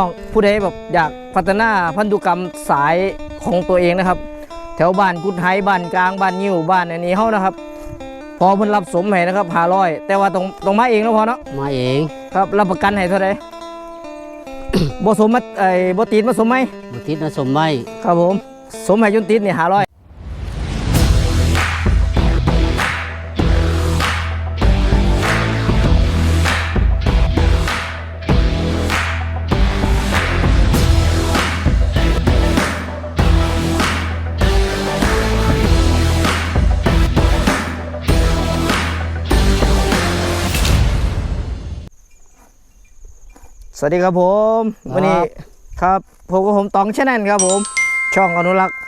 น้องผู้ใดแบบอยากพัฒนาพันธุกรรมสายของตัวเองนะครับ แถวบ้านกุดไฮบ้านกลางบ้านยิ้วบ้านอันนี้เฮานะครับ พอเพิ่นรับสมให้นะครับหาร้อยแต่ว่าตรงตรงมาเองแล้วพอเนาะมาเองครับรับประกันให้เท่าไหร่ บ่สมมาไอ้บ่ติดมาสมไหม บุติดนะสมไม่ครับผม สมให้จนติดนี่หาร้อย สวัสดีครับผม วันนี้ครับผมกับผมตองชแนนครับผม ช่องอนุรักษ์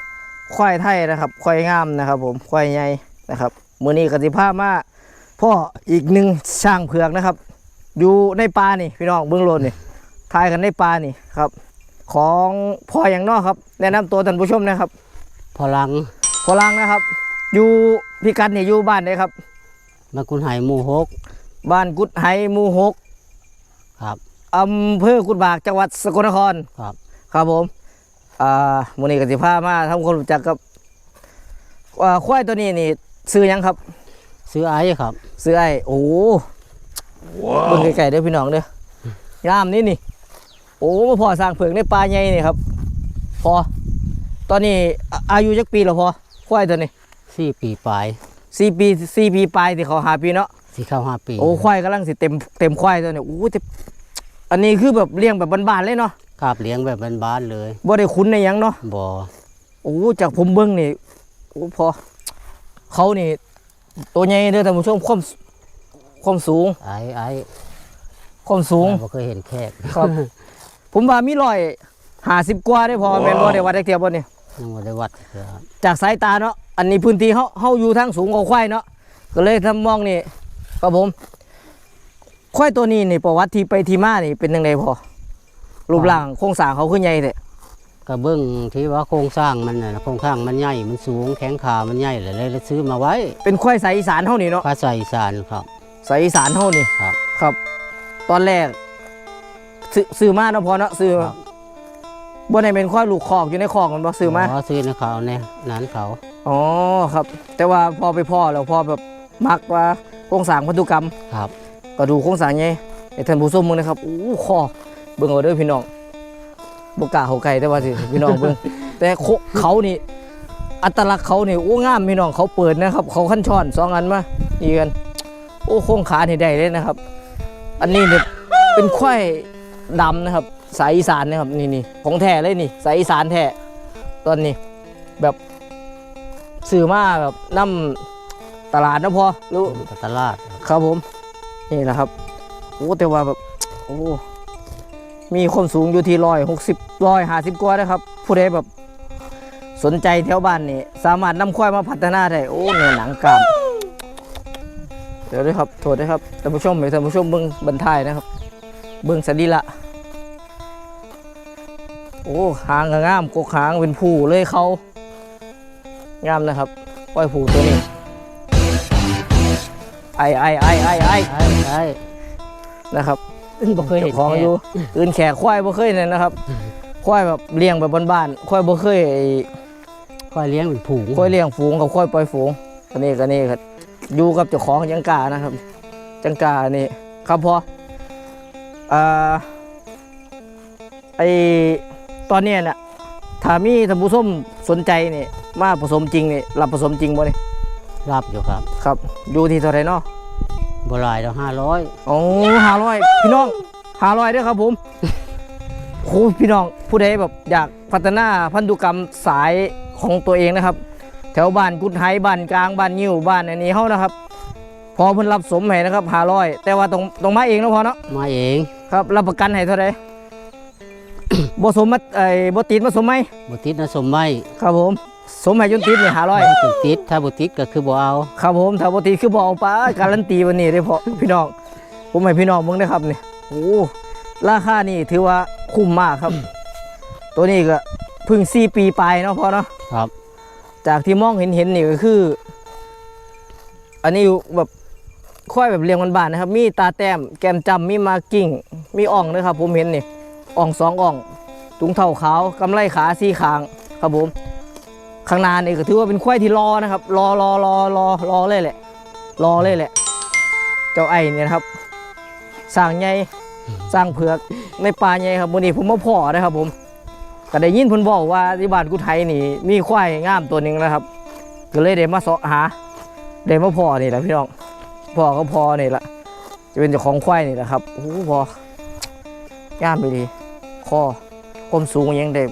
ควายไทยนะครับควายงามนะครับ ผมควายใหญ่นะครับมือนี้กติภาพมาพ่ออีกหนึ่งช่างเผือกนะครับ อยู่ในป่านี่พี่น้องเบื้องโลนนี่ทายกันในป่านี่ครับ ของพ่ออย่างนอกครับ แนะนำตัวท่านผู้ชมนะครับพลังพอลังนะครับ อยู่พี่กัดนี่อยู่บ้านไหนครับมาคุณไหหมู่หกบ้านกุดไฮหมู่หกครับ อำเภอกุดบากจังหวัดสกลนครครับ ครับผมอ่ามูนี่กสิภามาทำคนรู้จักกับอ่าควายตัวนี้นี่ซื้อหยังครับ ซื้อไอ้ครับซื้อไอ้โอ้โหเบิ่งไก่ๆเด้อพี่น้องเด้องามนี่นี่ โอ้มาพอสร้างเผือกในป่าใหญ่นี่ครับ พอ ตอนนี้อ่าอายุจักปีแล้วพอควายตัวนี้สี่ปีปลายสี่ปีสี่ปีปลายที่เขาหาปีเนาะสี่เข้าห้าปีโอ้ควายกำลังสิเต็มเต็มควายตัวนี้โอ้แต่ อันนี้คือแบบเลี้ยงแบบบ้านๆเลยเนาะกาบเลี้ยงแบบบ้านๆเลยบ่ได้คุ้นในหยังเนาะบ่อโอ้จากผมเบิ้งนี่โอ้พอเขานี่ ตัวใหญ่เด้อท่านผู้ชมความความสูงไอ้ไอ้ความสูงบ่เคยเห็นแขกครับ ผมว่ามีร้อยห้าสิบกว่าได้พอแม่นบ่ได้วัดได้เทียบบ่นี่ยังบ่ได้วัดเลยครับจากสายตาเนาะอันนี้พื้นที่เฮาเฮาอยู่ทางสูงกว่าควายเนาะก็เลยทำมองนี่ครับผม ควายตัวนี้นี่ประวัติที่ไปที่มานี่เป็นยังไงพอรูปร่างโครงสร้างเขาขึ้นใหญ่แท้ก็เบิ่งที่ว่าโครงสร้างมันน่ะโครงสร้างมันใหญ่มันสูงแข็งขามันใหญ่เลยเลยซื้อมาไว้ เป็นควายสายอีสานเฮานี่เนาะภาษาอีสานครับสายอีสานเฮานี่ครับ ครับ ตอนแรกซื้อซื้อมาเนาะพอเนาะซื้อครับบ่ได้เป็นควายลูกคอกอยู่ในคอกมันบ่ซื้อมาซื้อในเขาเนี่ยนั้นเขาอ๋อครับ แต่ว่าพอไปพ่อแล้วพอแบบมักว่าโครงสร้างพันธุกรรมครับ ก็ดูโครงสร้างไงไอ้ท่านผู้ชมมึงนะครับอู้คอเบิ่งเอาเด้อพี่น้องบ่กล้าเขาไก่แต่ว่าสิพี่น้องเบิ่งแต่โคเขานี่อัตลักษณ์เขานี่โอ้งามพี่น้องเขาเปิดนะครับ เขาขั้นช่อนสองอันมาอีกันโอ้โครงขานี่ได้เลยนะครับ อันนี้เนี่ยเป็นควายดำนะครับ สายอีสานนะครับนี่นี่ของแท้เลยนี่ สายอีสานแท้ตอนนี้แบบซื้อมาแบบน้ำตลาดนะพอรู้ตลาดครับครับผม นี่แหละครับโอ้แต่ว่าแบบโอ้มีความสูงอยู่ที่ร้อยหกสิบร้อยห้าสิบกว่านะครับ ผู้ใดแบบสนใจแถวบ้านนี่สามารถนำควายมาพัฒนาได้โอ้เนื้อหนังกามเดี๋ยวด้วยครับโทษด้วยครับท่านผู้ชมให้ท่านผู้ชมเบิ้งบรรทายนะครับ เบิ้งสดีละโอ้หางงามกกหางเป็นผู้เลยเขางามนะครับควายผู้ตัวนี้ไอไอไอไอไอ ไอ้ไอ้นะครับบ่เคยเห็นจ้าของแขกอยู่อื่นแขกควายบ่เคยเนี่ยนะครับควายแบบเลี้ยงแบบบ้านๆควายบ่เคยไอ้ควายเลี้ยงเป็นผูงควายเลี้ยงฝูงกับควายปล่อยฝูงอันนี้ก็นี่ครับอยู่กับเจ้าของจังกานะครับ จังกานี่ครับพออ่าไอตอนเนี้ยน่ะถ้ามีท่านผู้ชมสนใจนี่มาผสมจริงนี่รับผสมจริงบ่นี่รับอยู่ครับ ครับ อยู่ที่เท่าไหร่เนาะ บหลายแล้วห้าร้อยโอ้หาร้อยพี่น้องหาร้อยด้วยครับผมโอ้ยพี่น้องผู้ใดแบบอยากพัฒนาพันธุกรรมสายของตัวเองนะครับ แถวบ้านกุดไฮบ้านกลางบ้านยิ้วบ้านอันนี้เฮานะครับ พอเพิ่นรับสมให้นะครับหาร้อยแต่ว่าตรงตรงมาเองเนาะพอเนาะมาเองครับรับประกันให้เท่าไหร่บ่สมมาไอ้บ่ติดมาสมไหมบุติดนะสมไม่ครับผม สมให้จนติดนี่หาร้อยถึงติดถ้าบุติดก็คือบ่เอาครับผมถ้าปกติคือบอกป้าการันตีวันนี้ได้พอพี่น้องผมให้พี่น้องมึงได้ครับนี่โอ้ราคานี่ถือว่าคุ้มมากครับ ตัวนี้ก็เพึ่งสี่ปีปลายเนาะพอเนาะครับ จากที่มองเห็นเห็นนี่ก็คือ อันนี้แบบค่อยแบบเรียงบ้านๆนะครับ มีตาแต้มแก้มจำมีมาร์กิ้ง มีอ่องนะครับ ผมเห็นนี่อ่องสองอ่องถุงเท้าขาวกำไลขาสี่ขางครับผม ข้างหน้านี่ก็ถือว่าเป็นควายที่รอนะครับ รอรอรอรอรอเลยแหละ รอเลยแหละ เจ้าไอ้เนี่ยครับสร้างใหญ่สร้างเผือกในป่าใหญ่ครับวันนี้ผมมาพ่อนะครับผมก็ได้ยินเพิ่นบอกว่าที่บ้านกุไทยนี่มีควายงามตัวหนึ่งนะครับ ก็เลยได้มาเสาะหาได้มาพ่อนี่แหละพี่น้องพ่อก็พ่อนี่แหละจะเป็นเจ้าของควายนี่แหละครับโอ้โหพองามไปดีข้อความสูงยังได้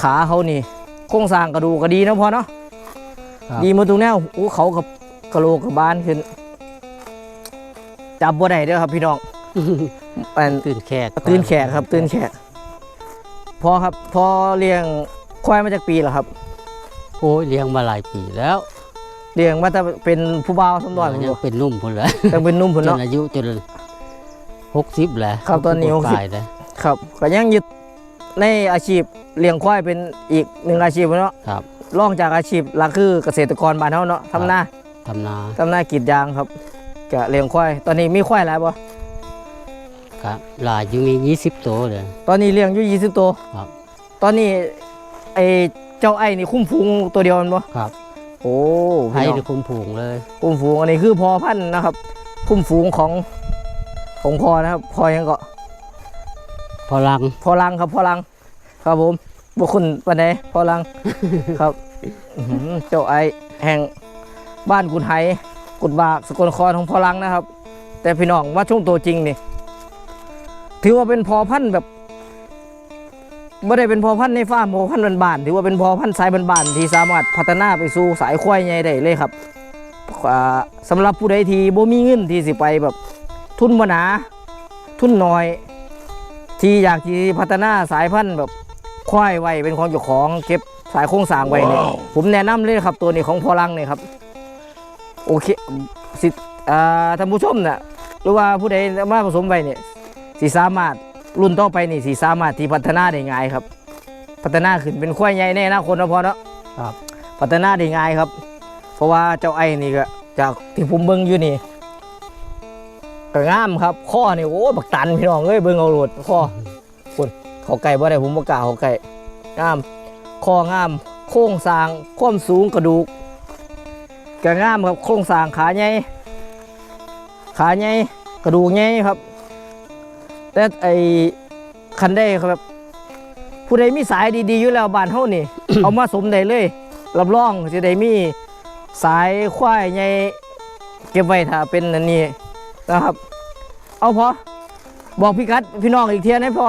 ขาเขานี่ โครงสร้างกระดูกก็ดีนะพอเนาะครับดีหมาตรงแนวโอ้เขากับกระโหลกกับบานขึ้น จับบ่ได้เด้อครับพี่น้องอันตื่นแขกตื่นแขกครับ ตื่นแขกพอครับ พอเลี้ยงควายมาจากปีเหรอครับโอ้ยเลี้ยงมาหลายปีแล้วเลี้ยงมาแต่เป็นผู้บ่าวสมดอนผมยัองยู่เป็นนุ่มพุ่นแล้วแต่เป็นหนุ่มพุ่นจเนาะนอายุจนหกสิบแล้วครับตอนนี้ก60ายแล้วครับก็ยังยึด ในอาชีพเลี้ยงควายเป็นอีกหนึ่งอาชีพเนาะครับรองจากอาชีพหลักคือเกษตรกรบ้านเฮาเนาะทำนาทำนาทำนากรีดยางครับก็เลี้ยงควายตอนนี้มีควายหลายบ่ครับหลายอยู่มียี่สิบตัวเลยตอนนี้เลี้ยงอยู่ 20 ตัวครับ ตอนนี้ไอ้เจ้าไอ้นี่คุ้มฟูงตัวเดียวแมันบ่ครับ โอ้ให้พี่น้องได้คุมผูงเลย คุ้มฟูงอันนี้คือพอพันธุ์นะครับ คุ้มฟูงของของพอนะครับพอยังก็ พอลังพอลังครับพอลัง ครับผมบุคคลปันใดพอลัง ครับอื้อหือเจ้าไอแห่งบ้านกุดไหกุดบากสกลนครของพอลังนะครับ แต่พี่น้องว่าช่วงตัวจริงนี่ ถือว่าเป็นพอพันธุ์แบบไม่ได้เป็นพอพันธุ์ในฟาร์มพอพันธุ์บานๆถือว่าเป็นพอพันธุ์สายบ้านๆที่สามารถพัฒนาไปสู่สายควายใหญ่ได้เลยครับอ่าสำหรับผู้ใดที่บ่มีเงินที่สิไปแบบทุนบ่หนา ทุนน้อย ที่อยากที่พัฒนาสายพันธุ์แบบควายไว้เป็นของเจ้าของเก็บสายโครงสร้างไว้เนี่ยผมแนะนำเลยครับตัวนี้ของพอลังเนี่ยครับโอเคสิอ่าท่านผู้ชมเนี่ยหรือว่าผู้ใดมาผสมไว้เนี่ยสีสามารถรุ่นต่อไปนี่สีสามารถที่พัฒนาได้ง่ายครับ พัฒนาขึ้นเป็นควายใหญ่แน่นะคนนะพอเนาะครับ พัฒนาได้ง่ายครับ เพราะว่าเจ้าไอ้นี่ก็จากที่ผมเบิ่งอยู่นี่ ก็งามครับข้อนี่โอ้บักตันพี่น้องเอ้ยเบิ่งเอาโหลดข้อคุณเขาไก่บ่ได้ผมบ่กล้าเขาไก่งามข้องาม โครงสร้างความสูงกระดูกก็งามครับโครงสร้างขาใหญ่ขาใหญ่กระดูกใหญ่ครับ แต่ไอ้คันได้ครับ ผู้ใดมีสายดีๆอยู่แล้วบ้านเฮานี่ เอามาสมได้เลยรับรองจะได้มีสายควายใหญ่เก็บไว้ถ้าเป็นอันนี้ นะครับ เอาพอบอกพี่กัดพี่น้องอีกเทียนะพอ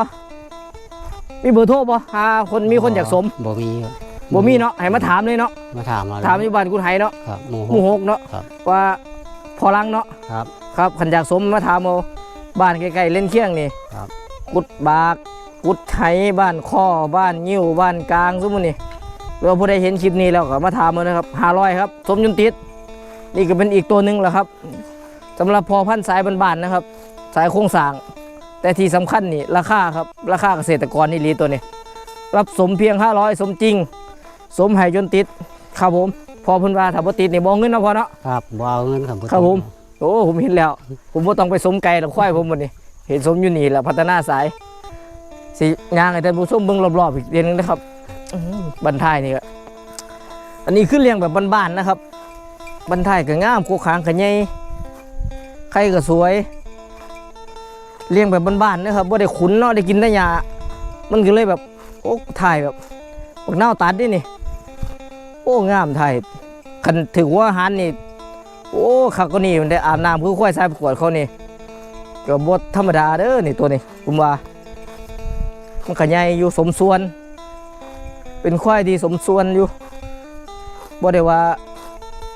มีเบอร์โทรบ่หาคนมีคนอยากสมบ่มีครับบ่มีเนาะให้มาถามเลยเนาะมาถามมาถามอยู่บ้านกุนไห้เนาะครับหมูหมู่หหกกเนาะครับว่าพอลังเนาะครับ ครับขันอยากสมมาถามเอาบ้านใกล้ๆเล่นเคียงนี่ครับ กุดบากกุดไทยบ้านข้อบ้านยิ้วบ้านกลางสมมุตินี่เราผู้ใดเห็นคลิปนี้แล้วก็มาถามมานะครับห้าร้อยครับ สมยุนติดนี่ก็เป็นอีกตัวหนึ่งแหละครับ สำหรับพอพันธุ์สายบ้านๆนะครับ สายโครงสร้าง แต่ที่สำคัญนี่ราคาครับราคาเกษตรกรนี่ลีตัวนี้รับสมเพียง 500 สมจริง สมให้จนติด ครับผม พอเพิ่นว่าถ้าบ่ติดนี่บ่เงินเนาะพอเนาะครับบ่เอาเงินครับครับผมโอ้ผมเห็นแล้ว ผมบ่ต้องไปสมไก่หรอกควายผมหมดนี่เห็นสมอยู่นี่แหละพัฒนาสายสิย่างให้ท่านผู้ชมเบิ่งรอบๆอีกเดือนนึงนะครับอื้อหือบันท้ายนี่ก็อันนี้คือเลี้ยงแบบบ้านๆนะครับ บันท้ายก็งามโคขางก็ใหญ่ ไข่ก็สวย เลี้ยงแบบบ้านๆนะครับบ่าได้ขุนเนาะได้กินได้ยา มันก็เลยแบบโอ้ถ่ายแบบบักเน่าตัดดินี่ โอ้งามถ่ายคันถือว่าหันนี่ โอ้ขักก็นี่มันได้อาบน้ำคือควายสายประกวดเขานี่ก็บธรรมดาเด้อนี่ตัวนี้ผมว่า มันก็ใหญ่อยู่สมส่วน เป็นควายที่สมส่วนอยู่บ่ได้ว่า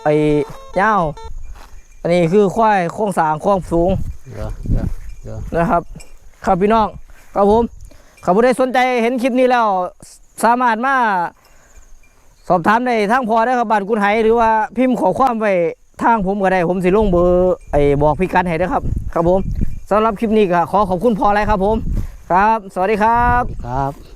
ไอ้ยาว อันนี้คือควายโครงสร้างความสูงเดี๋ยวเดี๋ยวนะครับ ครับพี่น้องครับผมขับผู้ใดสนใจเห็นคลิปนี้แล้ว สามารถมาสอบถามได้ทางพอได้ครับบ้านกุนไหหรือว่าพิมพ์ขอความไปทางผมก็ได้ ผมสิลงเบอร์ไอ้บอกพี่กัดให้นะครับ ครับผมสำหรับคลิปนี้ก็ขอขอบคุณพออะไรครับผม ครับ สวัสดีครับครับ